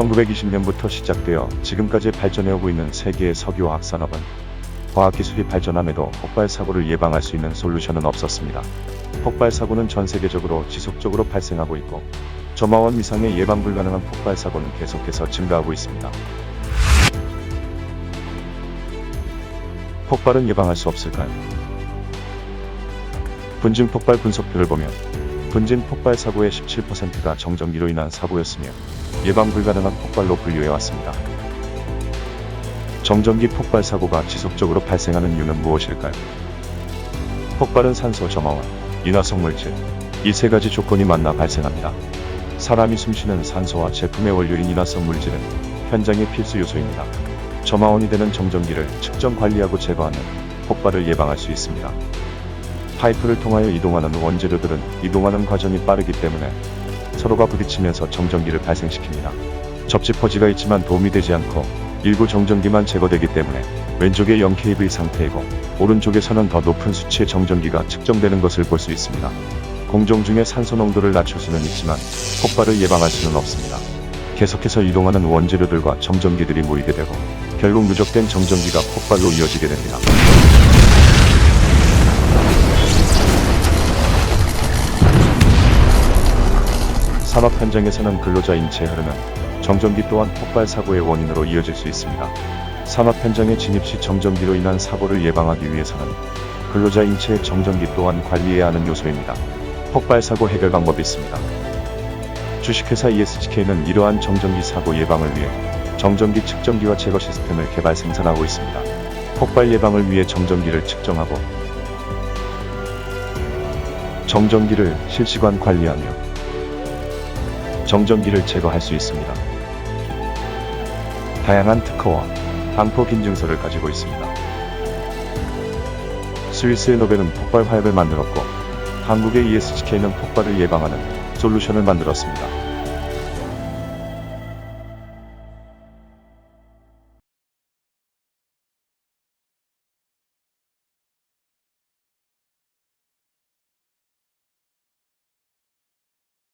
1920년부터 시작되어 지금까지 발전해오고 있는 세계의 석유화학 산업은 과학기술이 발전함에도 폭발 사고를 예방할 수 있는 솔루션은 없었습니다. 폭발 사고는 전 세계적으로 지속적으로 발생하고 있고 저마원 이상의 예방 불가능한 폭발 사고는 계속해서 증가하고 있습니다. 폭발은 예방할 수 없을까요? 분진 폭발 분석표를 보면 분진 폭발 사고의 17%가 정전기로 인한 사고였으며 예방 불가능한 폭발로 분류해 왔습니다. 정전기 폭발 사고가 지속적으로 발생하는 이유는 무엇일까요? 폭발은 산소 점화원, 인화성 물질, 이 세 가지 조건이 만나 발생합니다. 사람이 숨쉬는 산소와 제품의 원료인 인화성 물질은 현장의 필수 요소입니다. 점화원이 되는 정전기를 측정 관리하고 제거하는 폭발을 예방할 수 있습니다. 파이프를 통하여 이동하는 원재료들은 이동하는 과정이 빠르기 때문에 서로가 부딪히면서 정전기를 발생시킵니다. 접지 포지가 있지만 도움이 되지 않고 일부 정전기만 제거되기 때문에 왼쪽에 0kV 상태이고 오른쪽에서는 더 높은 수치의 정전기가 측정되는 것을 볼 수 있습니다. 공정 중에 산소 농도를 낮출 수는 있지만 폭발을 예방할 수는 없습니다. 계속해서 이동하는 원재료들과 정전기들이 모이게 되고 결국 누적된 정전기가 폭발로 이어지게 됩니다. 산업 현장에서는 근로자 인체에 흐르는 정전기 또한 폭발 사고의 원인으로 이어질 수 있습니다. 산업 현장에 진입 시 정전기로 인한 사고를 예방하기 위해서는 근로자 인체의 정전기 또한 관리해야 하는 요소입니다. 폭발 사고 해결 방법이 있습니다. 주식회사 ESGK는 이러한 정전기 사고 예방을 위해 정전기 측정기와 제거 시스템을 개발 생산하고 있습니다. 폭발 예방을 위해 정전기를 측정하고 정전기를 실시간 관리하며 정전기를 제거할 수 있습니다. 다양한 특허와 방포 인증서를 가지고 있습니다. 스위스의 노벨은 폭발 화약을 만들었고 한국의 ESGK는 폭발을 예방하는 솔루션을 만들었습니다.